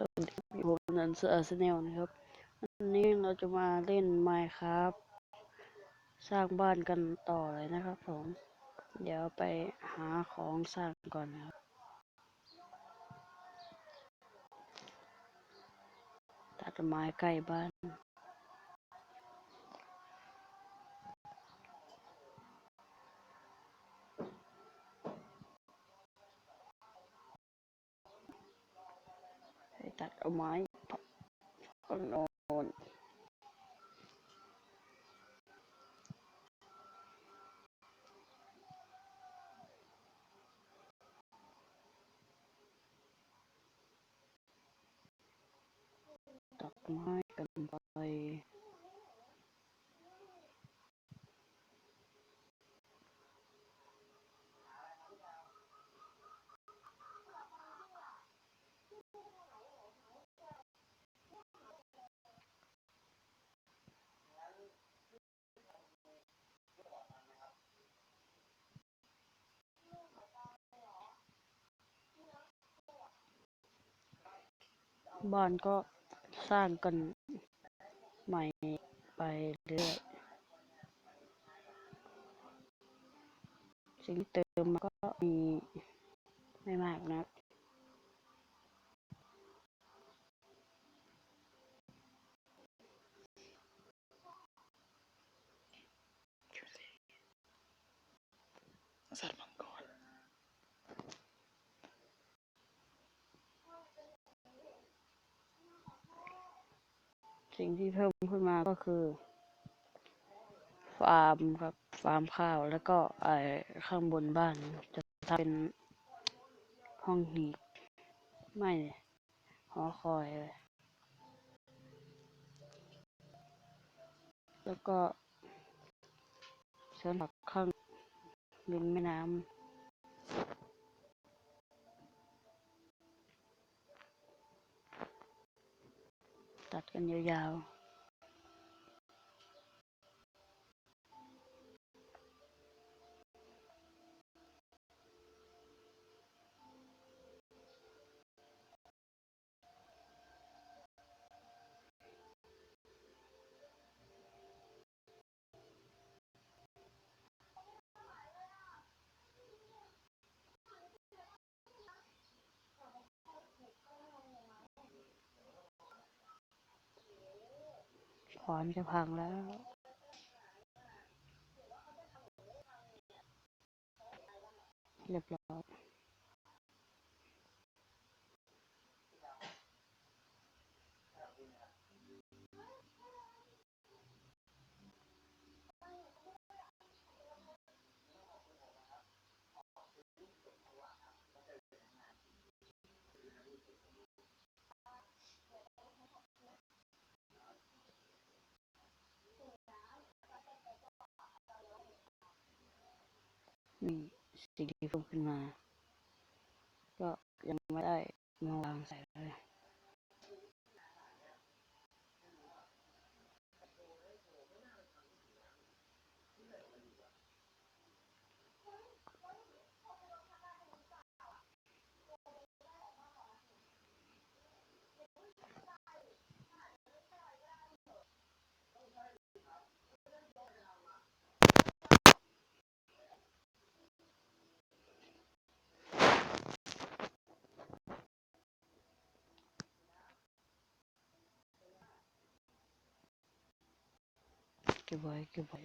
สวัสดีครับผมนันเซอร์สเนลนะครับวันนี้เราจะมาเล่นไมค์ครับสร้างบ้านกันต่อเลยนะครับผม เดี๋ยวไปหาของสร้างก่อนนะครับตัดไม้ใกล้บ้าน ตัดเอาไม้ก็นอนตัดไม้กันไป บ้านก็สร้างกันใหม่ไปเรื่อย สิ่งเติมมาก็มีไม่มากนะัก สัตว์มังกร สิ่งที่เพิ่มขึ้นมาก็คือ ฟาร์มครับ ฟาร์มข้าวแล้วก็ไอข้างบนบ้านจะทำเป็นห้องหีบไม่หอคอยเลยแล้วก็สวนผักข้างริมแม่น้ำ ตัดกัน อนจะพังแล้วเรียบร้อย นี่สิ่งที่เพิ่มขึ้นมา ก็ยังไม่ได้มาวางใส่เลย เก็บไว้เก็บไว้